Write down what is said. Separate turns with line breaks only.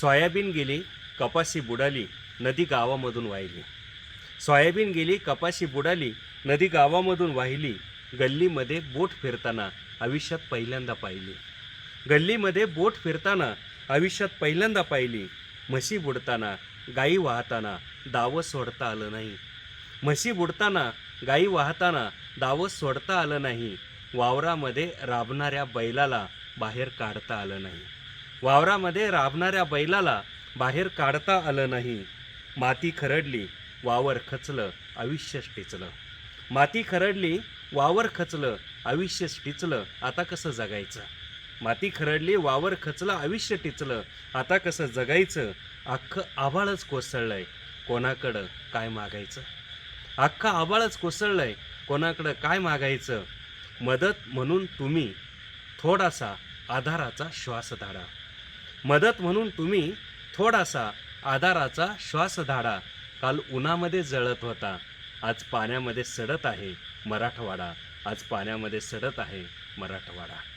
Soybean गेली कपाशी बुडाली नदी गावामधून वाहिली. सोयाबीन गेली कपाशी बुडाली नदी गावामधून वाहिली. गल्लीमध्ये बोट फिरताना आयुष्यात पहिल्यांदा पाहिली. गल्लीमध्ये बोट फिरताना आयुष्यात पहिल्यांदा पाहिली. म्हशी बुडताना गाई वाहताना दावं सोडता आलं नाही. म्हशी बुडताना गाई वाहताना दावं सोडता आलं नाही. वावरामध्ये राबणाऱ्या बैलाला बाहेर काढता आलं नाही. वावरामध्ये राबणाऱ्या बैलाला बाहेर काढता आलं नाही. माती खरडली वावर खचलं आयुष्यच टिचलं. माती खरडली वावर खचलं आयुष्यच टिचलं आता कसं जगायचं? माती खरडली वावर खचलं आयुष्य टिचलं आता कसं जगायचं? अख्खं आभाळच कोसळलंय. कोणाकडं काय मागायचं? अख्खं आभाळच कोसळलंय. कोणाकडं काय मागायचं? मदत म्हणून तुम्ही थोडासा आधाराचा श्वास धाडा मदत म्हणून तुम्ही थोडासा आधाराचा श्वास धाडा. काल उन्हामध्ये जळत होता. आज पाण्यामध्ये सडत आहे मराठवाडा. आज पाण्यामध्ये सडत आहे मराठवाडा.